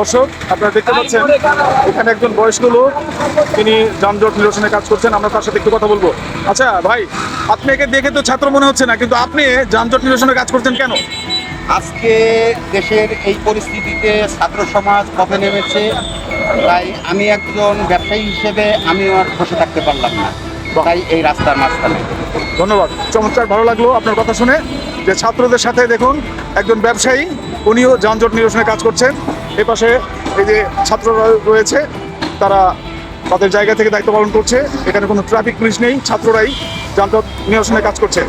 দর্শক, আপনারা দেখতে পাচ্ছেন, এখানে একজন বয়স্ক লোক, তিনি যানজট নিরসনে কাজ করছেন, আমরা তার সাথে একটু কথা বলব। আচ্ছা ভাই আপনি একে দেখে তো ছাত্র মনে হচ্ছে না কিন্তু আপনি যানজট নিরসনে কাজ করছেন কেন? আজকে দেশের এই পরিস্থিতিতে ছাত্র সমাজ পথে নেমেছে তাই আমি একজন ব্যবসায়ী হিসেবে আমি আর বসে থাকতে পারলাম না। তাই এই রাস্তার মাঝখানে। ধন্যবাদ চমৎকার ভালো লাগল আপনার কথা শুনে। যে ছাত্রদের সাথে দেখুন একজন ব্যবসায়ী উনিও যানজট নিরসনে কাজ করছেন। এই পাশে এই যে ছাত্ররা রয়েছে তারা তাদের জায়গা থেকে দায়িত্ব পালন করছে। এখানে কোনো ট্রাফিক পুলিশ নেই ছাত্ররাই যানজট নিরসনে কাজ করছে।